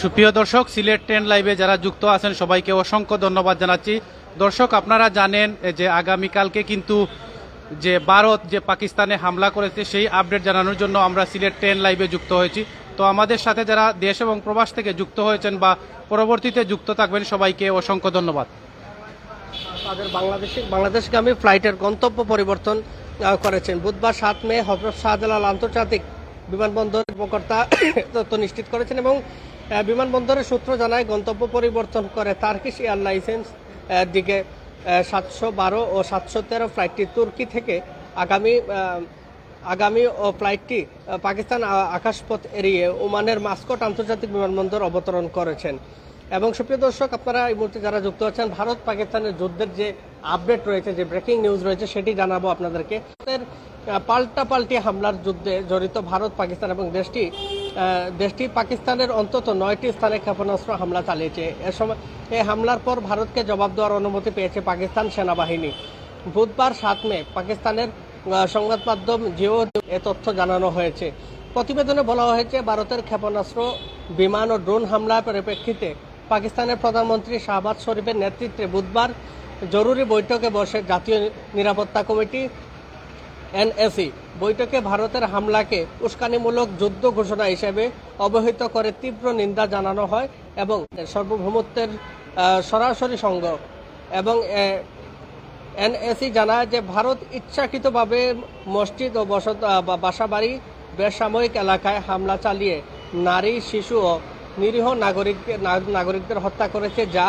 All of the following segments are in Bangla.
সুপ্রিয় দর্শক, সিলেট ট্রেন লাইভে যারা যুক্ত আছেন, সবাইকে অসংখ্য ধন্যবাদ জানাচ্ছি। দর্শক, আপনারা জানেন যে আগামীকালকে কিন্তু যে ভারত, যে পাকিস্তানে হামলা করেছে, সেই আপডেট জানানোর জন্য আমরা সিলেট টেন লাইভে যুক্ত হয়েছি। তো আমাদের সাথে যারা দেশ এবং প্রবাস থেকে যুক্ত হয়েছেন বা পরবর্তীতে যুক্ত থাকবেন, সবাইকে অসংখ্য ধন্যবাদ। তাদের বাংলাদেশে বাংলাদেশগামী ফ্লাইটের গন্তব্য পরিবর্তন করেছেন। বুধবার সাত মে হজরত শাহজালাল আন্তর্জাতিক বিমানবন্দর কর্মকর্তা তথ্য নিশ্চিত করেছেন এবং বিমানবন্দরের সূত্র জানায় গন্তব্য পরিবর্তন করে তার্কিশ এয়ারলাইন্স আহ, দিকে সাতশো বারো ও সাতশো তেরো ফ্লাইটটি তুর্কি থেকে আগামী আগামী ও ফ্লাইটটি পাকিস্তান আকাশপথ এড়িয়ে ওমানের মাস্কট আন্তর্জাতিক বিমানবন্দর অবতরণ করেছেন। এবং সুপ্রিয় দর্শক আপনারা এই মুহূর্তে যারা যুক্ত আছেন ভারত পাকিস্তানের যুদ্ধের যে আপডেট রয়েছে যে ব্রেকিং নিউজ রয়েছে সেটি জানাব আপনাদেরকে। ভারতের, পাল্টা পাল্টি হামলার যুদ্ধে জড়িত ভারত পাকিস্তান এবং দেশটি দেশটি পাকিস্তানের অন্তত নয়টি স্থানে ক্ষেপণাস্ত্র হামলা চালিয়েছে। এ সময় এই হামলার পর ভারতকে জবাব দেওয়ার অনুমতি পেয়েছে পাকিস্তান সেনাবাহিনী। বুধবার সাত মে পাকিস্তানের সংবাদ মাধ্যম জিও এ তথ্য জানানো হয়েছে। প্রতিবেদনে বলা হয়েছে ভারতের ক্ষেপণাস্ত্র বিমান ও ড্রোন হামলার পরিপ্রেক্ষিতে পাকিস্তানের প্রধানমন্ত্রী শাহবাজ শরীফের নেতৃত্বে বুধবার জরুরি বৈঠকে বসে জাতীয় নিরাপত্তা কমিটি এনএসি। বৈঠকে ভারতের হামলাকে উস্কানিমূলক যুদ্ধ ঘোষণা হিসেবে অবহিত করে তীব্র নিন্দা জানানো হয় এবং সার্বভৌমত্বের সরাসরি সঙ্গ। এবং এনএসি জানায় যে ভারত ইচ্ছাকৃতভাবে মসজিদ ও বসত বাসাবাড়ি, বেসামরিক এলাকায় হামলা চালিয়ে নারী, শিশু ও নিরীহ নাগরিক নাগরিকদের হত্যা করেছে যা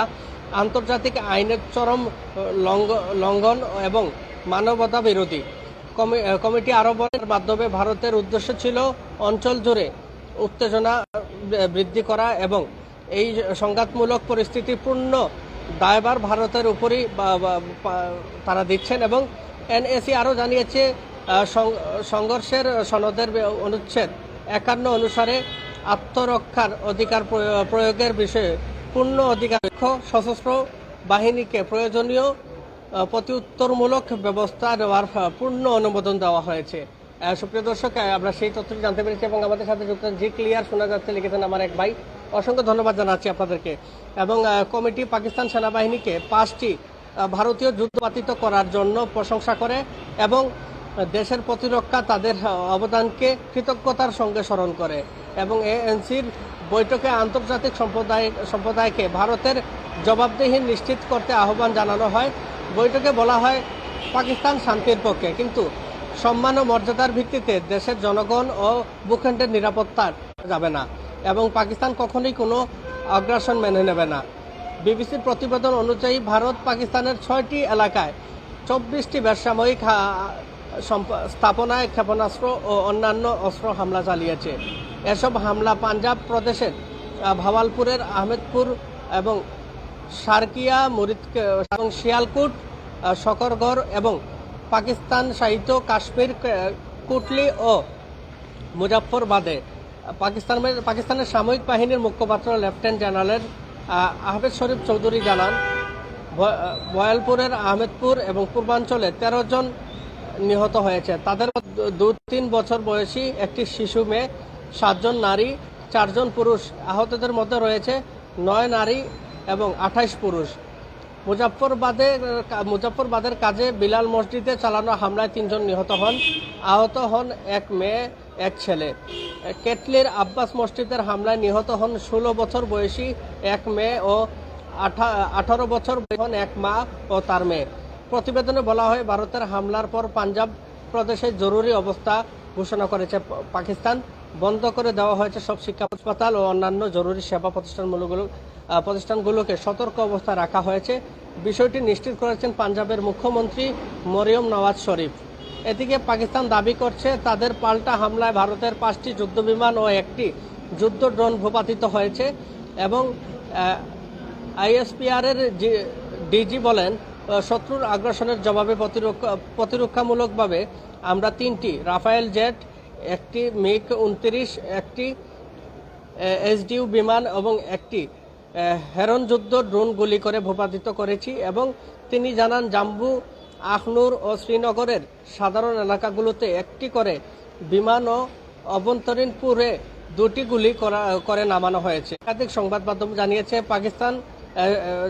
আন্তর্জাতিক আইনের চরম লঙ্ঘন এবং মানবতা বিরোধী কমিটি আরও বলের মাধ্যমে ভারতের উদ্দেশ্য ছিল অঞ্চল জুড়ে উত্তেজনা বৃদ্ধি করা এবং এই সংঘাতমূলক পরিস্থিতি পূর্ণ দায়ভার ভারতের উপরই তারা দিচ্ছেন এবং এনএসি আরও জানিয়েছে সংঘর্ষের সনদের অনুচ্ছেদ একান্ন অনুসারে আত্মরক্ষার অধিকার প্রয়- প্রয়োগের বিষয়ে পূর্ণ অধিকার সশস্ত্র বাহিনীকে প্রয়োজনীয় প্রত্যুত্তরমূলক ব্যবস্থা নেওয়ার আহ, পূর্ণ অনুমোদন দেওয়া হয়েছে। সুপ্রিয় দর্শক আমরা সেই তথ্যটি জানতে পেরেছি এবং আমাদের সাথে যুক্ত জি ক্লিয়ার শোনা যাচ্ছে লিখেছেন আমার এক ভাই। অসংখ্য ধন্যবাদ জানাচ্ছি আপনাদেরকে। এবং কমিটি পাকিস্তান সেনাবাহিনীকে পাঁচটি ভারতীয় যুদ্ধ বাতিত করার জন্য প্রশংসা করে এবং দেশের প্রতিরক্ষা তাদের অবদানকে কৃতজ্ঞতার সঙ্গে স্মরণ করে। এবং এএনসির বৈঠকে আন্তর্জাতিক সম্প্রদায় সম্প্রদায়কে ভারতের জবাবদিহি নিশ্চিত করতে আহ্বান জানানো হয়। বৈঠকে বলা হয় পাকিস্তান শান্তির পক্ষে, কিন্তু সম্মান ও মর্যাদার ভিত্তিতে দেশের জনগণ ও ভূখণ্ডের নিরাপত্তা যাবে না এবং পাকিস্তান কখনোই কোনো আগ্রাসন মেনে নেবে না। বিবিসির প্রতিবেদন অনুযায়ী ভারত পাকিস্তানের ছয়টি এলাকায় চব্বিশটি বেসামরিক স্থাপনায় ক্ষেপণাস্ত্র ও অন্যান্য অস্ত্র হামলা চালিয়েছে। এসব হামলা পাঞ্জাব প্রদেশের ভাওয়ালপুরের, আহমেদপুর এবং সার্কিয়া মুরিদ এবং শিয়ালকুট শকরগড় এবং পাকিস্তান সাহিত্য, কাশ্মীর কুটলি ও মুজাফরবাদে পাকিস্তানের পাকিস্তানের সামরিক বাহিনীর মুখপাত্র লেফটেন্যান্ট জেনারেল আহমেদ শরীফ চৌধুরী জানান বয়ালপুরের আহমেদপুর এবং পূর্বাঞ্চলে তেরো জন নিহত হয়েছে। তাদের দু তিন বছর বয়সী একটি শিশু মেয়ে, সাতজন নারী, চারজন পুরুষ আহতদের মধ্যে রয়েছে নয় নারী এবং আঠাইশ পুরুষ। মুজাফরবাদে মুজাফরবাদের কাজে বিলাল মসজিদে চালানো হামলায় তিনজন নিহত হন। আহত হন এক মেয়ে এক ছেলে। কেটলির আব্বাস মসজিদের হামলায় নিহত হন ষোলো বছর বয়সী এক মেয়ে ও আঠা- আঠারো বছর হন এক মা ও তার মেয়ে। প্রতিবেদনে বলা হয় ভারতের হামলার পর পাঞ্জাব প্রদেশে জরুরি অবস্থা ঘোষণা করেছে পাকিস্তান। বন্ধ করে দেওয়া হয়েছে সব শিক্ষা হাসপাতাল ও অন্যান্য জরুরি সেবা প্রতিষ্ঠানগুলো। আহ, প্রতিষ্ঠানগুলোকে সতর্ক অবস্থায় রাখা হয়েছে। বিষয়টি নিশ্চিত করেছেন পাঞ্জাবের মুখ্যমন্ত্রী মরিয়ম নওয়াজ শরীফ। এদিকে পাকিস্তান দাবি করছে, তাদের পাল্টা হামলায় ভারতের পাঁচটি যুদ্ধবিমান ও একটি যুদ্ধ ড্রোন ভূপাতিত হয়েছে এবং আইএসপিআর এর ডিজি বলেন শত্রুর আগ্রাসনের জবাবে প্রতিরক্ষা প্রতিরক্ষামূলকভাবে আমরা তিনটি, রাফায়েল জেট, একটি মিগ উনত্রিশ, একটি এসডিউ বিমান এবং একটি হেরন যুদ্ধ ড্রোন গুলি করে ভূপাতিত করেছি এবং তিনি জানান জাম্বু, আখনুর ও শ্রীনগরের সাধারণ এলাকাগুলোতে একটি করে বিমান ও অভ্যন্তরীণপুরে দুটি গুলি করা- নামানো হয়েছে। একাধিক সংবাদ মাধ্যম জানিয়েছে পাকিস্তান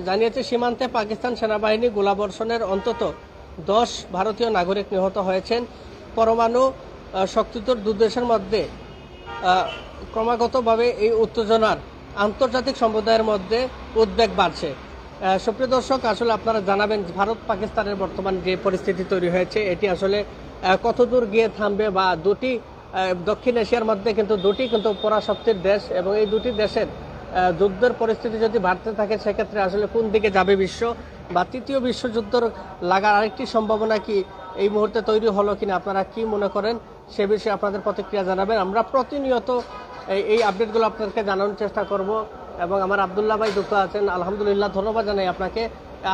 জানিয়েছে সীমান্তে পাকিস্তান সেনাবাহিনী গোলাবর্ষণের অন্তত দশ ভারতীয় নাগরিক নিহত হয়েছেন। পরমাণু শক্তিতর শক্তিধর দু দেশের মধ্যে ক্রমাগতভাবে এই উত্তেজনার আন্তর্জাতিক সম্প্রদায়ের মধ্যে উদ্বেগ বাড়ছে। সুপ্রিয় দর্শক, আসলে আপনারা জানাবেন ভারত পাকিস্তানের বর্তমান যে পরিস্থিতি তৈরি হয়েছে, এটি আসলে কতদূর গিয়ে থামবে বা দুটি দক্ষিণ এশিয়ার মধ্যে কিন্তু দুটি কিন্তু পরাশক্তির দেশ এবং এই দুটি দেশের যুদ্ধের পরিস্থিতি যদি বাড়তে থাকে, সেক্ষেত্রে আসলে কোন দিকে যাবে বিশ্ব বা তৃতীয় বিশ্বযুদ্ধর লাগার আরেকটি সম্ভাবনা কি এই মুহূর্তে তৈরি হলো কিনা, আপনারা কি মনে করেন? সে বিষয়ে আপনাদের প্রতিক্রিয়া জানাবেন। আমরা প্রতিনিয়ত এই আপডেটগুলো আপনাদেরকে জানানোর চেষ্টা করব এবং আমার আবদুল্লাহ ভাই যুক্ত আছেন। আলহামদুলিল্লাহ ধন্যবাদ জানাই আপনাকে।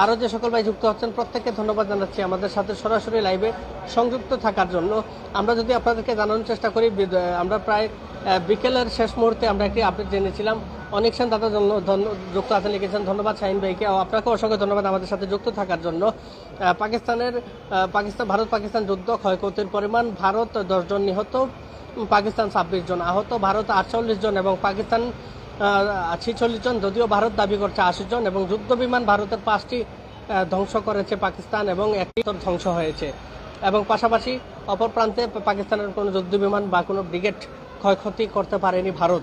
আরও যে সকল ভাই যুক্ত হচ্ছেন, প্রত্যেককে ধন্যবাদ জানাচ্ছি আমাদের সাথে সরাসরি লাইভে সংযুক্ত থাকার জন্য। আমরা যদি আপনাদেরকে জানানোর চেষ্টা করি আমরা প্রায় বিকেলের শেষ মুহূর্তে আমরা একটি আপডেট জেনেছিলাম। অনেক সেন দাদা যুক্ত আছেন, লিখেছেন, ধন্যবাদ শাহিন ভাইকে আপনাকে অসংখ্য ধন্যবাদ আমাদের সাথে যুক্ত থাকার জন্য। পাকিস্তানের পাকিস্তান ভারত পাকিস্তান যুদ্ধ ক্ষয়ক্ষতির পরিমাণ ভারত দশজন নিহত। পাকিস্তান ছাব্বিশ জন আহত ভারত আটচল্লিশ জন এবং পাকিস্তান ছিচল্লিশ জন যদিও ভারত দাবি করছে আশি জন এবং যুদ্ধ বিমান ভারতের পাঁচটি ধ্বংস করেছে পাকিস্তান এবং একটি ধ্বংস হয়েছে। এবং পাশাপাশি অপর প্রান্তে পাকিস্তানের কোনো যুদ্ধ বিমান বা কোনো ব্রিগেড ক্ষয়ক্ষতি করতে পারেনি ভারত।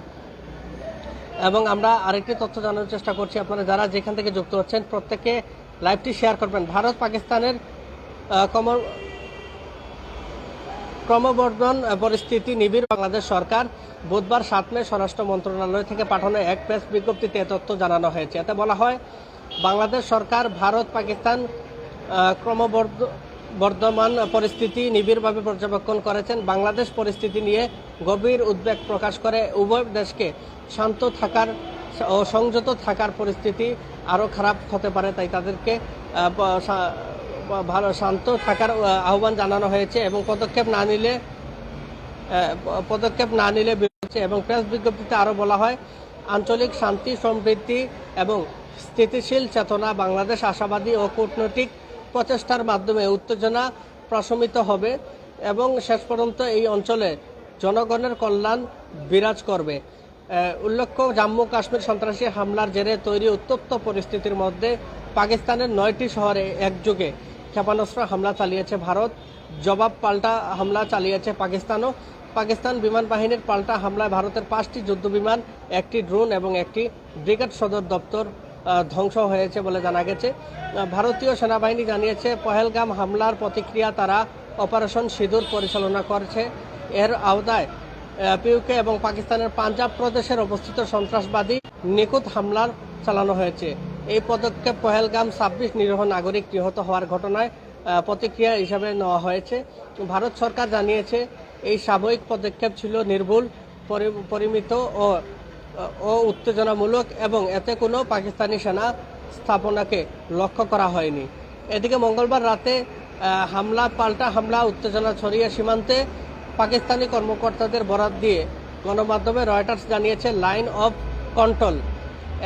এবং আমরা আরেকটি তথ্য জানানোর চেষ্টা করছি আপনারা যারা যেখান থেকে যুক্ত হচ্ছেন প্রত্যেকে লাইভটি শেয়ার করবেন। ভারত পাকিস্তানের আহ, কম- ক্রমবর্ধন পরিস্থিতি নিবিড় বাংলাদেশ সরকার বুধবার সাত মে স্বরাষ্ট্র মন্ত্রণালয় থেকে পাঠানো এক প্রেস বিজ্ঞপ্তিতে তথ্য জানানো হয়েছে। এতে বলা হয়, বাংলাদেশ সরকার, ভারত, পাকিস্তান ক্রমবর্ধ- বর্ধমান পরিস্থিতি নিবিড়ভাবে পর্যবেক্ষণ করেছেন। বাংলাদেশ পরিস্থিতি নিয়ে গভীর উদ্বেগ প্রকাশ করে। উভয় দেশকে শান্ত থাকার ও সংযত থাকার পরিস্থিতি আরও খারাপ হতে পারে, তাই তাদেরকে ভালো শান্ত থাকার আহ্বান জানানো হয়েছে এবং পদক্ষেপ না নিলে পদক্ষেপ না নিলে বিরোধী এবং প্রেস বিজ্ঞপ্তিতে আরও বলা হয়, আঞ্চলিক শান্তি, সমৃদ্ধি এবং স্থিতিশীল চেতনা বাংলাদেশ আশাবাদী ও কূটনৈতিক প্রচেষ্টার মাধ্যমে উত্তেজনা প্রশমিত হবে এবং শেষ পর্যন্ত এই অঞ্চলে জনগণের কল্যাণ বিরাজ করবে। উল্লেখ্য, জম্মু কাশ্মীর সন্ত্রাসী হামলার জেরে তৈরি উত্তপ্ত পরিস্থিতির মধ্যে পাকিস্তানের নয়টি শহরে একযোগে ক্ষেপণাস্ত্র হামলা চালিয়েছে ভারত। জবাব পাল্টা হামলা চালিয়েছে পাকিস্তানও। পাকিস্তান বিমান বাহিনীর পাল্টা হামলায় ভারতের পাঁচটি যুদ্ধ বিমান, একটি ড্রোন এবং একটি ব্রিগেড সদর দপ্তর ধ্বংস হয়েছে বলে জানা গেছে। ভারতীয় সেনাবাহিনী জানিয়েছে, পহেলগাম হামলার প্রতিক্রিয়া তারা অপারেশন সিঁদুর পরিচালনা করছে। এর আওতায় পিউকে এবং পাকিস্তানের পাঞ্জাব প্রদেশের অবস্থিত সন্ত্রাসবাদী নিখুঁত হামলার চালানো হয়েছে। এই পদক্ষেপ পহেলগাম ছাব্বিশ নিরীহ নাগরিক নিহত হওয়ার ঘটনায় প্রতিক্রিয়া হিসাবে নেওয়া হয়েছে। ভারত সরকার জানিয়েছে, এই সাময়িক পদক্ষেপ ছিল নির্ভুল, পরি- পরিমিত ও ও উত্তেজনামূলক এবং এতে কোনো পাকিস্তানি সেনা স্থাপনাকে লক্ষ্য করা হয়নি। এদিকে মঙ্গলবার রাতে হামলা, পাল্টা হামলা, উত্তেজনা ছড়িয়ে সীমান্তে পাকিস্তানি কর্মকর্তাদের বরাত দিয়ে গণমাধ্যমে রয়টার্স জানিয়েছে, লাইন অফ কন্ট্রোল।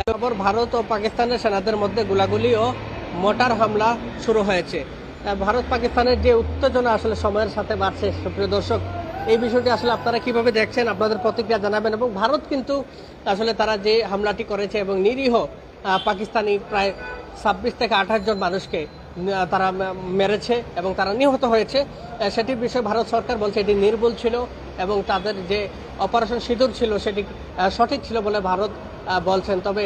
এরপর ভারত ও পাকিস্তানের সেনাদের মধ্যে গোলাগুলি ও মোটার হামলা শুরু হয়েছে। ভারত পাকিস্তানের যে উত্তেজনা আসলে সময়ের সাথে বাড়ছে, সুপ্রিয় দর্শক, এই বিষয়টি আসলে আপনারা কীভাবে দেখছেন আপনাদের প্রতিক্রিয়া জানাবেন এবং ভারত কিন্তু আসলে তারা যে হামলাটি করেছে এবং নিরীহ পাকিস্তানি প্রায় ছাব্বিশ থেকে আঠাশ জন মানুষকে তারা মেরেছে এবং তারা নিহত হয়েছে। সেটির বিষয়ে ভারত সরকার বলছে এটি নির্ভুল ছিল এবং তাদের যে অপারেশন সিঁদুর ছিল সেটি সঠিক ছিল বলে ভারত বলছেন। তবে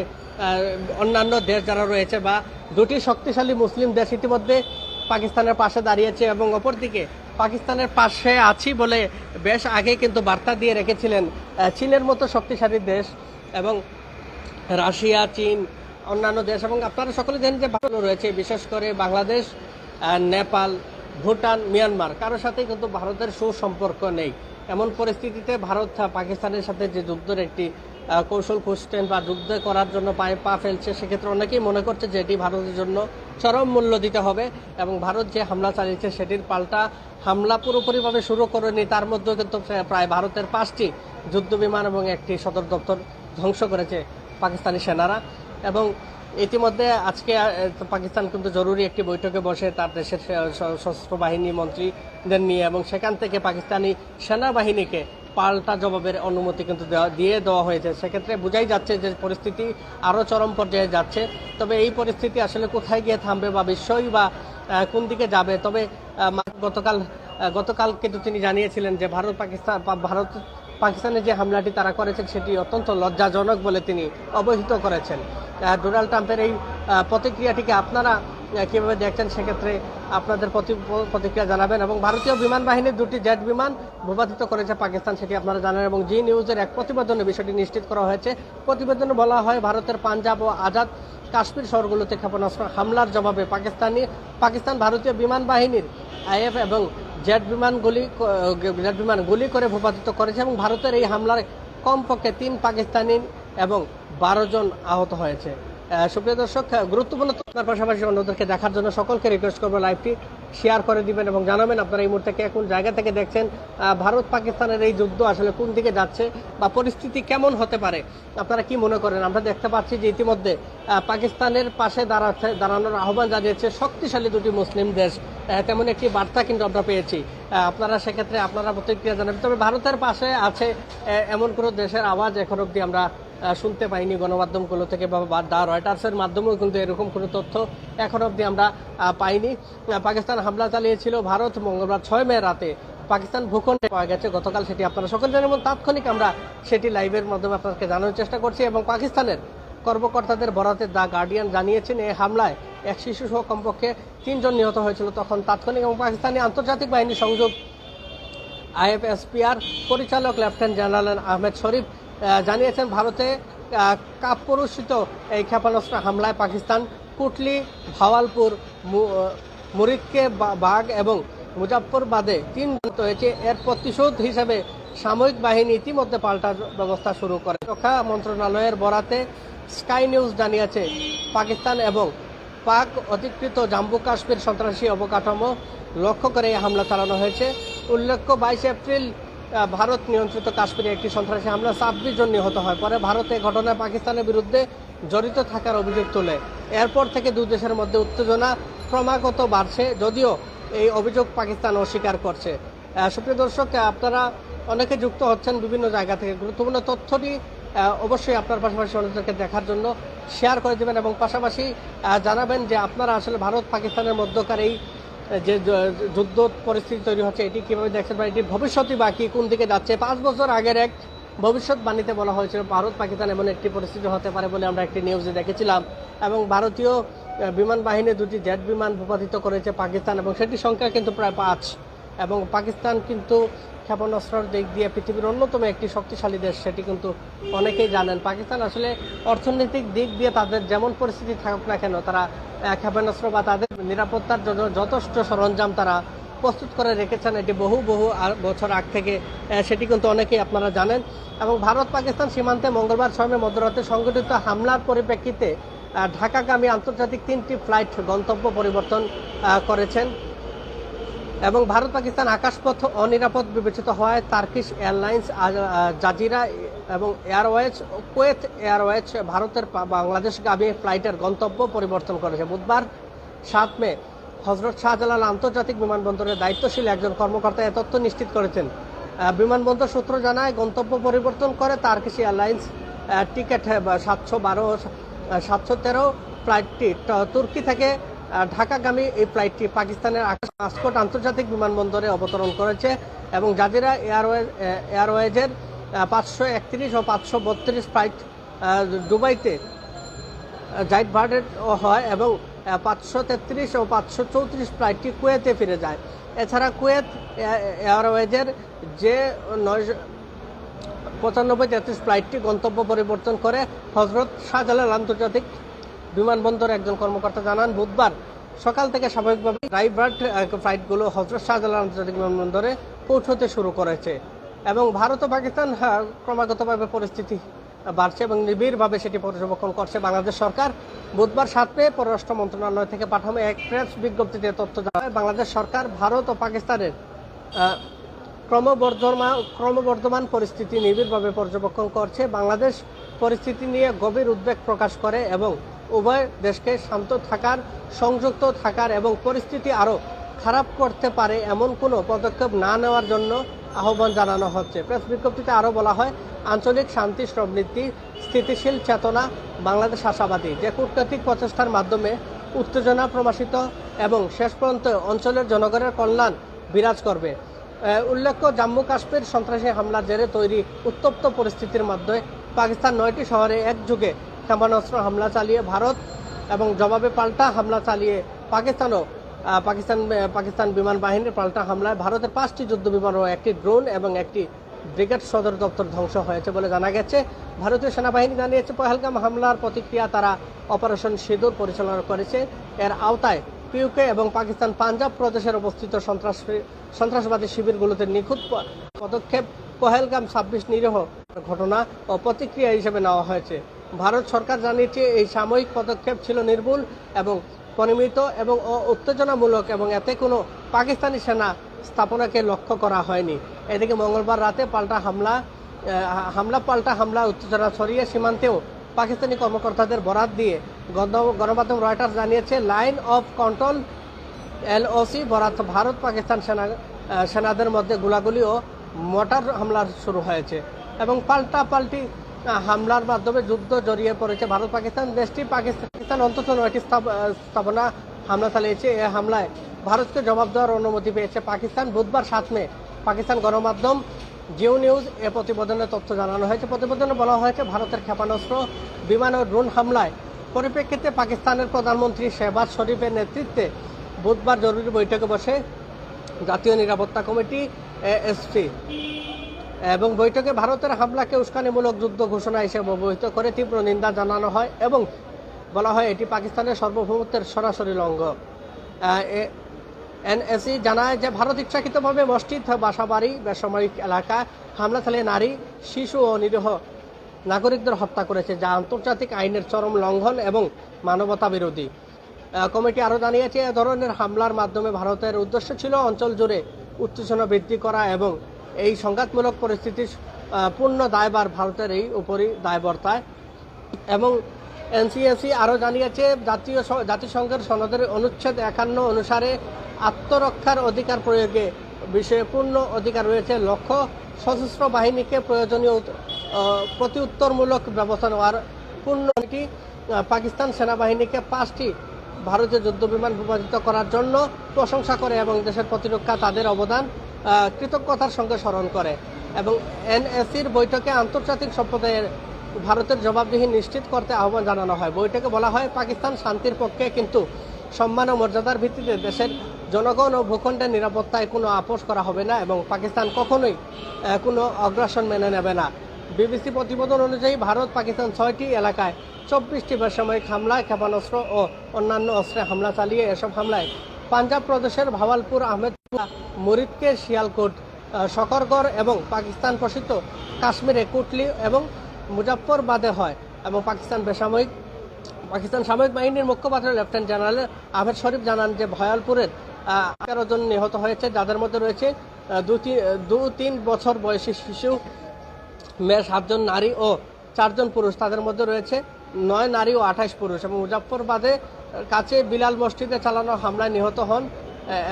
অন্যান্য দেশ যারা রয়েছে বা দুটি শক্তিশালী মুসলিম দেশ ইতিমধ্যে পাকিস্তানের পাশে দাঁড়িয়েছে এবং অপরদিকে পাকিস্তানের পাশে আছি বলে বেশ আগে কিন্তু বার্তা দিয়ে রেখেছিলেন চীনের মতো শক্তিশালী দেশ এবং রাশিয়া, চীন, অন্যান্য দেশ এবং আপনারা সকলে জানেন যে ভারত রয়েছে, বিশেষ করে বাংলাদেশ নেপাল, ভুটান, মিয়ানমার। কারোর সাথে কিন্তু ভারতের সুসম্পর্ক নেই। এমন পরিস্থিতিতে ভারত, পাকিস্তানের সাথে যে যুদ্ধের একটি কৌশল খুঁজতেন বা যুদ্ধ করার জন্য পায়ে পা ফেলছে, সেক্ষেত্রে অনেকেই মনে করছে যে এটি ভারতের জন্য চরম মূল্য দিতে হবে এবং ভারত যে হামলা চালিয়েছে সেটির পাল্টা হামলা পুরোপুরিভাবে শুরু করেনি। তার মধ্যেও কিন্তু প্রায় ভারতের পাঁচটি যুদ্ধ বিমান এবং একটি সদর দপ্তর ধ্বংস করেছে পাকিস্তানি সেনারা। এবং ইতিমধ্যে আজকে পাকিস্তান কিন্তু জরুরি একটি বৈঠকে বসে তার দেশের সশস্ত্র বাহিনী মন্ত্রীদের নিয়ে এবং সেখান থেকে পাকিস্তানি সেনাবাহিনীকে পাল্টা জবাবের অনুমতি কিন্তু দিয়ে দেওয়া হয়েছে। সেক্ষেত্রে বোঝাই যাচ্ছে যে পরিস্থিতি আরও চরম পর্যায়ে যাচ্ছে। তবে এই পরিস্থিতি আসলে কোথায় গিয়ে থামবে বা বিশ্বই বা কোন দিকে যাবে? তবে গতকাল গতকাল কিন্তু তিনি জানিয়েছিলেন যে ভারত পাকিস্তান ভারত পাকিস্তানের যে হামলাটি তারা করেছেন সেটি অত্যন্ত লজ্জাজনক বলে তিনি অবহিত করেছেন। ডোনাল্ড ট্রাম্পের এই প্রতিক্রিয়াটিকে আপনারা কীভাবে দেখছেন, সেক্ষেত্রে আপনাদের প্রতি- প্রতিক্রিয়া জানাবেন এবং ভারতীয় বিমান বাহিনীর দুটি জেট বিমান ভূপাতিত করেছে পাকিস্তান, সেটি আপনারা জানেন এবং জি নিউজের এক প্রতিবেদনে বিষয়টি নিশ্চিত করা হয়েছে। প্রতিবেদনে বলা হয়, ভারতের পাঞ্জাব ও আজাদ কাশ্মীর শহরগুলোতে ক্ষেপণাস্ত্র হামলার জবাবে পাকিস্তানি পাকিস্তান ভারতীয় বিমান বাহিনীর আইএফ এবং জেট বিমান গুলি জেট বিমান গুলি করে ভূপাতিত করেছে এবং ভারতের এই হামলার কমপক্ষে তিন পাকিস্তানি এবং বারো জন আহত হয়েছে। সুপ্রিয় দর্শক গুরুত্বপূর্ণ তথ্যের পাশাপাশি অন্যদেরকে দেখার জন্য সকলকে রিকোয়েস্ট করব লাইভটি শেয়ার করে দিবেন এবং জানাবেন আপনারা এই মুহূর্তে কে কোন জায়গা থেকে দেখছেন ভারত পাকিস্তানের এই যুদ্ধ আসলে কোন দিকে যাচ্ছে বা পরিস্থিতি কেমন হতে পারে, আপনারা কি মনে করেন? আমরা দেখতে পাচ্ছি যে ইতিমধ্যে পাকিস্তানের পাশে দাঁড়াচ্ছে, দাঁড়ানোর আহ্বান জানিয়েছে শক্তিশালী দুটি মুসলিম দেশ। তেমন একটি বার্তা কিন্তু আমরা পেয়েছি। আপনারা সেক্ষেত্রে আপনারা প্রতিক্রিয়া জানাবেন। তবে ভারতের পাশে আছে এমন কোনো দেশের আওয়াজ এখন অব্দি আমরা শুনতে পাইনি গণমাধ্যমগুলো থেকে বা দা রয়টার্সের মাধ্যমেও কিন্তু এরকম কোনো তথ্য এখন অবধি আমরা পাইনি। পাকিস্তান হামলা চালিয়েছিল ভারত মঙ্গলবার ছয় মে রাতে। পাকিস্তান ভূখণ্ডে পাওয়া গেছে, গতকাল সেটি আপনারা সকল জানেন এবং তাৎক্ষণিক আমরা সেটি লাইভের মাধ্যমে আপনাদেরকে জানানোর চেষ্টা করছি এবং পাকিস্তানের কর্মকর্তাদের বরাতে দ্য গার্ডিয়ান জানিয়েছেন এই হামলায় এক শিশু সহ কমপক্ষে তিনজন নিহত হয়েছিল তখন তাৎক্ষণিক এবং পাকিস্তানি আন্তর্জাতিক বাহিনী সংযোগ আইএফএসপিআর পরিচালক লেফটেন্যান্ট জেনারেল আহমেদ শরীফ জানিয়েছেন ভারতে কাপুরুষিত এই ক্ষেপণাস্ত্র হামলায় পাকিস্তান কুটলি ভাওয়ালপুর মু- আহ, মুরিদকে বা- এবং মুজাফরবাদে তিন হয়েছে। এর প্রতিশোধ হিসেবে সামরিক বাহিনী ইতিমধ্যে পাল্টা ব্যবস্থা শুরু করে। রক্ষা মন্ত্রণালয়ের বরাতে স্কাই নিউজ জানিয়েছে পাকিস্তান এবং পাক অধিকৃত জম্মু কাশ্মীর সন্ত্রাসী অবকাঠামো লক্ষ্য করে এই হামলা চালানো হয়েছে। উল্লেখ্য বাইশে এপ্রিল ভারত নিয়ন্ত্রিত কাশ্মীরে একটি সন্ত্রাসী হামলা ছাব্বিশ জন নিহত হয়। পরে ভারত ঘটনায় পাকিস্তানের বিরুদ্ধে জড়িত থাকার অভিযোগ তোলে। এরপর থেকে দুই দেশের মধ্যে উত্তেজনা ক্রমাগত বাড়ছে, যদিও এই অভিযোগ পাকিস্তান অস্বীকার করছে। সুপ্রিয় দর্শক আপনারা অনেকে যুক্ত হচ্ছেন বিভিন্ন জায়গা থেকে। গুরুত্বপূর্ণ তথ্যটি অবশ্যই আপনার পাশাপাশি অন্যদেরকে দেখার জন্য শেয়ার করে দেবেন এবং পাশাপাশি জানাবেন যে আপনারা আসলে ভারত পাকিস্তানের মধ্যকার এই যে যুদ্ধ পরিস্থিতি তৈরি হচ্ছে, এটি কীভাবে দেখছেন বা ভবিষ্যতেই বা বাকি কোন দিকে যাচ্ছে? পাঁচ বছর আগের এক ভবিষ্যৎবাণীতে বলা হয়েছিল, ভারত পাকিস্তান এমন একটি পরিস্থিতি হতে পারে বলে আমরা একটি নিউজে দেখেছিলাম। এবং ভারতীয় বিমান বাহিনী দুটি জেট বিমান ভূপাতিত করেছে পাকিস্তান, এবং সেটির সংখ্যা কিন্তু প্রায় পাঁচ। এবং পাকিস্তান কিন্তু ক্ষেপণাস্ত্রের দিক দিয়ে পৃথিবীর অন্যতম একটি শক্তিশালী দেশ, সেটি কিন্তু অনেকেই জানেন। পাকিস্তান আসলে অর্থনৈতিক দিক দিয়ে তাদের যেমন পরিস্থিতি থাকুক না কেন, তারা ক্ষেপণাস্ত্র বা তাদের নিরাপত্তার জন্য যথেষ্ট সরঞ্জাম তারা প্রস্তুত করে রেখেছেন। এটি বহু বহু বছর আগ থেকে সেটি কিন্তু অনেকেই আপনারা জানেন। এবং ভারত পাকিস্তান সীমান্তে মঙ্গলবার ছয় মধ্যরাতে সংঘটিত হামলার পরিপ্রেক্ষিতে ঢাকাগামী আন্তর্জাতিক তিনটি ফ্লাইট গন্তব্য পরিবর্তন করেছেন। এবং ভারত পাকিস্তান আকাশপথ অনিরাপদ বিবেচিত হওয়ায় তার্কিশ এয়ারলাইন্স জাজিরা এবং এয়ারওয়েজ, কুয়েত এয়ারওয়েজ ভারতের বাংলাদেশগামী ফ্লাইটের গন্তব্য পরিবর্তন করেছে। বুধবার সাত মে, হজরত শাহজালাল আন্তর্জাতিক বিমানবন্দরের দায়িত্বশীল একজন কর্মকর্তা এ তথ্য নিশ্চিত করেছেন। বিমানবন্দর সূত্র জানায়, গন্তব্য পরিবর্তন করে তার্কিশ এয়ারলাইন্স টিকিট সাতশো বারো, সাতশো তেরো ফ্লাইটটি তুর্কি থেকে ঢাকাগামী এই ফ্লাইটটি পাকিস্তানের আকাশ মাস্কট আন্তর্জাতিক বিমানবন্দরে অবতরণ করেছে এবং জাজিরা এয়ারওয়েজ এয়ারওয়েজের পাঁচশো একত্রিশ ও পাঁচশো বত্রিশ ফ্লাইট দুবাইতে জাইট ভার্ডেড হয় এবং পাঁচশো তেত্রিশ ও পাঁচশো চৌত্রিশ ফ্লাইটটি কুয়েতে ফিরে যায়। এছাড়া কুয়েত এয়ারওয়েজের যে নয় পঁচানব্বই তেত্রিশ ফ্লাইটটি গন্তব্য পরিবর্তন করে, হজরত শাহজালাল আন্তর্জাতিক বিমানবন্দর একজন কর্মকর্তা জানান বুধবার সকাল থেকে স্বাভাবিকভাবে ড্রাইভার্ট ফ্লাইটগুলো হজরত শাহজালাল আন্তর্জাতিক বিমানবন্দরে পৌঁছতে শুরু করেছে এবং ভারত ও পাকিস্তান হ্যাঁ, ক্রমাগতভাবে পরিস্থিতি বাড়ছে এবং নিবিড়ভাবে সেটি পর্যবেক্ষণ করছে বাংলাদেশ সরকার। বুধবার সাত পররাষ্ট্র মন্ত্রণালয় থেকে পাঠানো এক প্রেস বিজ্ঞপ্তিতে তথ্য জানায় বাংলাদেশ সরকার ভারত ও পাকিস্তানের ক্রমবর্ধমান ক্রমবর্ধমান পরিস্থিতি নিবিড়ভাবে পর্যবেক্ষণ করছে। বাংলাদেশ পরিস্থিতি নিয়ে গভীর উদ্বেগ প্রকাশ করে এবং উভয় দেশকে শান্ত থাকার, সংযুক্ত থাকার এবং পরিস্থিতি আরও খারাপ করতে পারে এমন কোনো পদক্ষেপ না নেওয়ার জন্য আহ্বান জানানো হচ্ছে। প্রেস বিজ্ঞপ্তিতে আরও বলা হয়, আঞ্চলিক শান্তি সমৃদ্ধি, স্থিতিশীল চেতনা, বাংলাদেশ আশাবাদী। যে কূটনৈতিক প্রচেষ্টার মাধ্যমে উত্তেজনা প্রমাশিত এবং শেষ পর্যন্ত অঞ্চলের জনগণের কল্যাণ বিরাজ করবে। উল্লেখ্য, জম্মু কাশ্মীর সন্ত্রাসী হামলার জেরে তৈরি উত্তপ্ত পরিস্থিতির মধ্যে পাকিস্তান নয়টি শহরে একযুগে ক্ষেপণাস্ত্র হামলা চালিয়ে ভারত এবং জবাবে পাল্টা হামলা চালিয়ে পাকিস্তানও পাকিস্তান পাকিস্তান বিমান বাহিনীর পাল্টা হামলায় ভারতের পাঁচটি যুদ্ধ বিমান ও একটি ড্রোন এবং একটি ব্রিগেড সদর দপ্তর ধ্বংস হয়েছে বলে জানা গেছে। ভারতীয় সেনাবাহিনী জানিয়েছে, পহেলগাম হামলার প্রতিক্রিয়া তারা অপারেশন সিঁদুর পরিচালনা করেছে। এর আওতায় পিউকে এবং পাকিস্তান পাঞ্জাব প্রদেশের অবস্থিত সন্ত্রাস, সন্ত্রাসবাদী শিবিরগুলোতে নিখুঁত পদক্ষেপ। পহেলগাম ছাব্বিশ নিরীহ ঘটনা ও প্রতিক্রিয়া হিসেবে নেওয়া হয়েছে। ভারত সরকার জানিয়েছে এই সাময়িক পদক্ষেপ ছিল নির্ভুল এবং পরিমিত এবং উত্তেজনামূলক এবং এতে কোনো পাকিস্তানি সেনা স্থাপনাকে লক্ষ্য করা হয়নি। এদিকে মঙ্গলবার রাতে পাল্টা হামলা হামলা, পাল্টা হামলা, উত্তেজনা ছড়িয়ে সীমান্তেও পাকিস্তানি কর্মকর্তাদের বরাত দিয়ে গণ- গণমাধ্যম রয়টার্স জানিয়েছে, লাইন অফ কন্ট্রোল, এলওসি বরাত ভারত পাকিস্তান সেনা সেনাদের মধ্যে গোলাগুলি ও মোটার হামলার শুরু হয়েছে এবং পাল্টা পাল্টি হামলার মাধ্যমে যুদ্ধ জড়িয়ে পড়েছে ভারত, পাকিস্তান, দেশটি। পাকিস্তান অন্তত নয়টি স্থাপনা হামলা চালিয়েছে। এ হামলায় ভারতকে জবাব দেওয়ার অনুমতি পেয়েছে পাকিস্তান। বুধবার সাত মে পাকিস্তান গণমাধ্যম জিও নিউজ এ প্রতিবেদনে তথ্য জানানো হয়েছে। প্রতিবেদনে বলা হয়েছে, ভারতের ক্ষেপণাস্ত্র, বিমান ও ড্রোন হামলায় পরিপ্রেক্ষিতে পাকিস্তানের প্রধানমন্ত্রী শেহবাজ শরীফের নেতৃত্বে বুধবার জরুরি বৈঠকে বসে জাতীয় নিরাপত্তা কমিটি এএসপি এবং বৈঠকে ভারতের হামলাকে উস্কানিমূলক যুদ্ধ ঘোষণা হিসেবে অবহিত করে তীব্র নিন্দা জানানো হয় এবং বলা হয় এটি পাকিস্তানের সার্বভৌমত্বের সরাসরি লঙ্ঘ। এনএসি জানায় যে ভারত ইচ্ছাকৃতভাবে মসজিদ, বাসাবাড়ি, বেসামরিক এলাকা হামলা চালিয়ে নারী, শিশু ও নিরীহ নাগরিকদের হত্যা করেছে, যা আন্তর্জাতিক আইনের চরম লঙ্ঘন এবং মানবতা বিরোধী। কমিটি আরও জানিয়েছে, এ ধরনের হামলার মাধ্যমে ভারতের উদ্দেশ্য ছিল অঞ্চল জুড়ে উত্তেজনা বৃদ্ধি করা এবং এই সংঘাতমূলক পরিস্থিতির পূর্ণ দায়বার ভারতের এই উপরই দায়বর্তায়। এবং এনসিএসি আরও জানিয়েছে জাতীয় জাতিসংঘের সনদের অনুচ্ছেদ একান্ন অনুসারে আত্মরক্ষার অধিকার প্রয়োগে বিষয়ে পূর্ণ অধিকার রয়েছে। লক্ষ্য সশস্ত্র বাহিনীকে প্রয়োজনীয় উত- আহ, প্রতিউত্তরমূলক ব্যবস্থা নেওয়ার পূর্ণ পাকিস্তান সেনাবাহিনীকে পাঁচটি ভারতীয় যুদ্ধ বিমান বিভাজিত করার জন্য প্রশংসা করে এবং দেশের প্রতিরক্ষা তাদের অবদান কৃতজ্ঞতার সঙ্গে স্মরণ করে এবং এনএসির বৈঠকে আন্তর্জাতিক সম্প্রদায়ের ভারতের জবাবদিহি নিশ্চিত করতে আহ্বান জানানো হয়। বৈঠকে বলা হয়, পাকিস্তান শান্তির পক্ষে কিন্তু সম্মান ও মর্যাদার ভিত্তিতে দেশের জনগণ ও ভূখণ্ডের নিরাপত্তায় কোনো আপোষ করা হবে না এবং পাকিস্তান কখনোই কোনো অগ্রাসন মেনে নেবে না। বিবিসি প্রতিবেদন অনুযায়ী ভারত পাকিস্তান ছয়টি এলাকায় চব্বিশটি বেসামরিক হামলা ক্ষেপণাস্ত্র ও অন্যান্য অস্ত্রে হামলা চালিয়ে এসব হামলায় পাঞ্জাব প্রদেশের ভাওয়ালপুর আহমেদপুর মুরিদকে শিয়ালকোট শকরগড় এবং পাকিস্তান প্রসিদ্ধ কাশ্মীরে কুটলি এবং মুজাফরবাদে হয় এবং পাকিস্তান বেসামরিক, পাকিস্তান সামরিক বাহিনীর মুখপাত্র লেফটেন্যান্ট জেনারেল আহমেদ শরীফ জানান যে ভয়ালপুরের আঠারো জন নিহত হয়েছে, যাদের মধ্যে রয়েছে দু তিন দু তিন বছর বয়সী শিশু, মেয়ে সাতজন নারী ও চারজন পুরুষ, তাদের মধ্যে রয়েছে নয় নারী ও আঠাশ পুরুষ এবং মুজাফরবাদে কাছে বিলাল মসজিদে চালানো হামলায় নিহত হন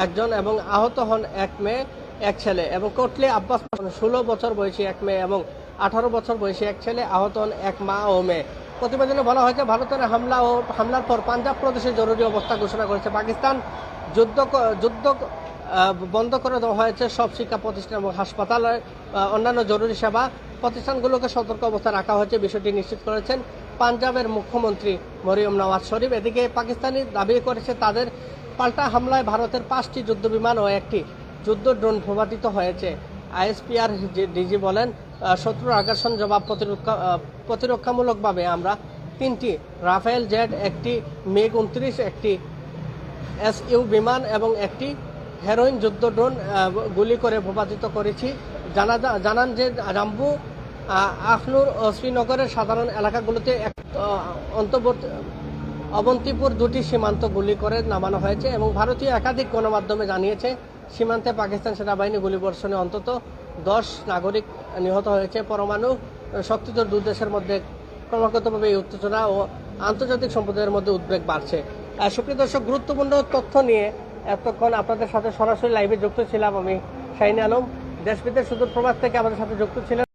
একজন এবং আহত হন এক মেয়ে, এক ছেলে এবং কোটলি আব্বাস ষোলো বছর বয়সী এক মেয়ে এবং আঠারো বছর বয়সী এক ছেলে, আহত হন এক মা ও মেয়ে। প্রতিবেদনে বলা হয়েছে, ভারতের হামলা ও হামলার পর পাঞ্জাব প্রদেশে জরুরি অবস্থা ঘোষণা করেছে। পাকিস্তান যুদ্ধ যুদ্ধ বন্ধ করে দেওয়া হয়েছে সব শিক্ষা প্রতিষ্ঠান এবং হাসপাতাল অন্যান্য জরুরি সেবা প্রতিষ্ঠানগুলোকে সতর্ক অবস্থায় রাখা হয়েছে, বিষয়টি নিশ্চিত করেছেন পাঞ্জাবের মুখ্যমন্ত্রী মরিয়ম নওয়াজ শরীফ। এদিকে পাকিস্তানি দাবি করেছে, তাদের পাল্টা হামলায় ভারতের পাঁচটি যুদ্ধ বিমান ও একটি যুদ্ধ ড্রোন ভূপাতিত হয়েছে। আইএসপিআর ডিজি বলেন শত্রুর আগ্রাসন জবাব প্রতিরক্ষা প্রতিরক্ষামূলকভাবে আমরা তিনটি রাফেল জেট, একটি মেগ উনত্রিশ, একটি এসইউ বিমান এবং একটি হেরোইন যুদ্ধ ড্রোন গুলি করে ভূপাতিত করেছি। জানা জানান যে জাম্বু আখনুর ও শ্রীনগরের সাধারণ এলাকাগুলোতে অন্তর্বর্তী অবন্তিপুর দুটি সীমান্ত গুলি করে নামানো হয়েছে এবং ভারতীয় একাধিক গণমাধ্যমে জানিয়েছে, সীমান্তে পাকিস্তান সেনাবাহিনী গুলিবর্ষণে অন্তত দশ নাগরিক নিহত হয়েছে। পরমাণু শক্তিধর দু দেশের মধ্যে ক্রমাগতভাবে এই উত্তেজনা ও আন্তর্জাতিক সম্প্রদায়ের মধ্যে উদ্বেগ বাড়ছে। সুপ্রিয় দর্শক, গুরুত্বপূর্ণ তথ্য নিয়ে এতক্ষণ আপনাদের সাথে সরাসরি লাইভে যুক্ত ছিলাম আমি শাহিন আলম। দেশ বিদেশ সুদূর প্রবাস থেকে আমাদের সাথে যুক্ত ছিলেন